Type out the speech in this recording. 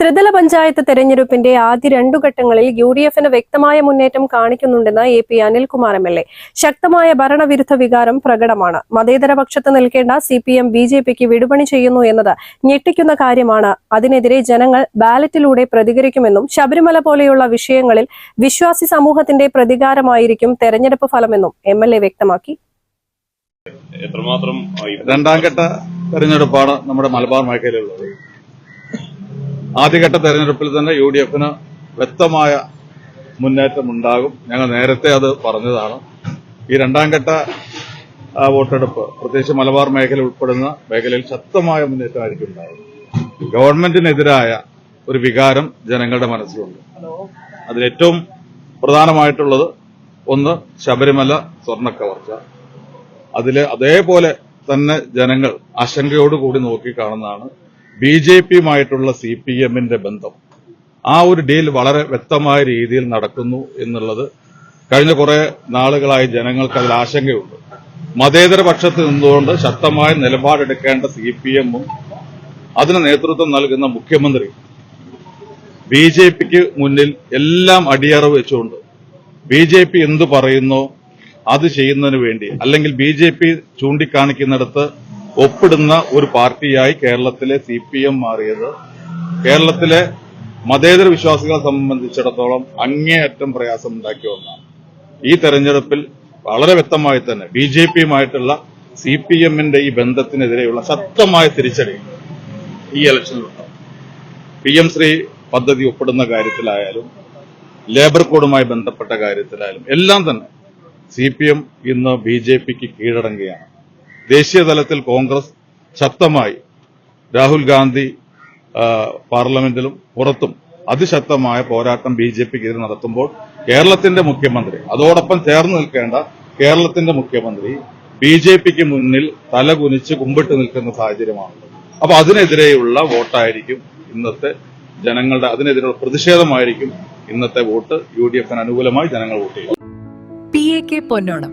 ത്രിതല പഞ്ചായത്ത് തെരഞ്ഞെടുപ്പിന്റെ ആദ്യ രണ്ടു ഘട്ടങ്ങളിൽ യു ഡി എഫിന് വ്യക്തമായ മുന്നേറ്റം കാണിക്കുന്നുണ്ടെന്ന് A P Anilkumar M L A. ശക്തമായ ഭരണവിരുദ്ധ വികാരം പ്രകടമാണ്. മതേതര പക്ഷത്ത് നിൽക്കേണ്ട C P M B J പിക്ക് വിടുപണി ചെയ്യുന്നു എന്നത് ഞെട്ടിക്കുന്ന കാര്യമാണ്. അതിനെതിരെ ജനങ്ങൾ ബാലറ്റിലൂടെ പ്രതികരിക്കുമെന്നും ശബരിമല പോലെയുള്ള വിഷയങ്ങളിൽ വിശ്വാസി സമൂഹത്തിന്റെ പ്രതികാരമായിരിക്കും തെരഞ്ഞെടുപ്പ് ഫലമെന്നും എം എൽ എ വ്യക്തമാക്കി. എത്രമാത്രം രണ്ടാം ഘട്ട തെരഞ്ഞെടുപ്പാണ് നമ്മുടെ മലബാർ മേഖലയിലുള്ളത്. ആദ്യഘട്ട തെരഞ്ഞെടുപ്പിൽ തന്നെ യു ഡി എഫിന് വ്യക്തമായ മുന്നേറ്റം ഉണ്ടാകും ഞങ്ങൾ നേരത്തെ അത് പറഞ്ഞതാണ്. ഈ രണ്ടാം ഘട്ട വോട്ടെടുപ്പ് പ്രത്യേകിച്ച് മലബാർ മേഖല ഉൾപ്പെടുന്ന മേഖലയിൽ ശക്തമായ മുന്നേറ്റമായിരിക്കും ഉണ്ടാകും ഗവൺമെന്റിനെതിരായ ഒരു വികാരം ജനങ്ങളുടെ മനസ്സിലുണ്ട്. അതിലേറ്റവും പ്രധാനമായിട്ടുള്ളത് ഒന്ന് ശബരിമല സ്വർണക്കവർച്ച അതിൽ അതേപോലെ തന്നെ ജനങ്ങൾ ആശങ്കയോടുകൂടി നോക്കിക്കാണുന്നതാണ് ബി ജെ പിയുമായിട്ടുള്ള സി പി എമ്മിന്റെ ബന്ധം ആ ഒരു ഡീൽ വളരെ വ്യക്തമായ രീതിയിൽ നടക്കുന്നു എന്നുള്ളത് കഴിഞ്ഞ കുറെ നാളുകളായി ജനങ്ങൾക്ക് അതിൽ ആശങ്കയുണ്ട്. മതേതര പക്ഷത്ത് നിന്നുകൊണ്ട് ശക്തമായ നിലപാടെടുക്കേണ്ട സി പി എമ്മും അതിന് നേതൃത്വം നൽകുന്ന മുഖ്യമന്ത്രി ബി ജെ പിക്ക് മുന്നിൽ എല്ലാം അടിയറവ് വെച്ചുകൊണ്ട് ബി ജെ പി എന്തു പറയുന്നോ അത് ചെയ്യുന്നതിന് വേണ്ടി അല്ലെങ്കിൽ ബി ജെ പി ചൂണ്ടിക്കാണിക്കുന്നിടത്ത് ഒപ്പിടുന്ന ഒരു പാർട്ടിയായി കേരളത്തിലെ സി പി എം മാറിയത്. കേരളത്തിലെ മതേതര വിശ്വാസികളെ സംബന്ധിച്ചിടത്തോളം അങ്ങേയറ്റം പ്രയാസം ഉണ്ടാക്കിയ ഒന്നാണ്. ഈ തെരഞ്ഞെടുപ്പിൽ വളരെ വ്യക്തമായി തന്നെ ബി ജെ പിയുമായിട്ടുള്ള സി പി എമ്മിന്റെ ഈ ബന്ധത്തിനെതിരെയുള്ള ശക്തമായ തിരിച്ചടി ഈ ഇലക്ഷനിലുണ്ട് പി എം ശ്രീ പദ്ധതി ഒപ്പിടുന്ന കാര്യത്തിലായാലും ലേബർ കോഡുമായി ബന്ധപ്പെട്ട കാര്യത്തിലായാലും എല്ലാം തന്നെ സി പി എം ഇന്ന് ബി ജെ പിക്ക് കീഴടങ്ങുകയാണ്. ദേശീയ തലത്തിൽ കോൺഗ്രസ് ശക്തമായി രാഹുൽ ഗാന്ധി പാർലമെന്റിലും പുറത്തും അതിശക്തമായ പോരാട്ടം ബി ജെ പിക്കെതിരെ നടത്തുമ്പോൾ കേരളത്തിന്റെ മുഖ്യമന്ത്രി അതോടൊപ്പം ചേർന്ന് നിൽക്കേണ്ട കേരളത്തിന്റെ മുഖ്യമന്ത്രി ബി ജെ പിക്ക് മുന്നിൽ തലകുനിച്ച് കുമ്പിട്ട് നിൽക്കുന്ന സാഹചര്യമാണുള്ളത്. അപ്പൊ അതിനെതിരെയുള്ള വോട്ടായിരിക്കും ഇന്നത്തെ ജനങ്ങളുടെ അതിനെതിരെയുള്ള പ്രതിഷേധമായിരിക്കും ഇന്നത്തെ വോട്ട് യു ഡി എഫിന് അനുകൂലമായി ജനങ്ങൾ വോട്ട് ചെയ്യും പി എ കെ പൊന്നോണം.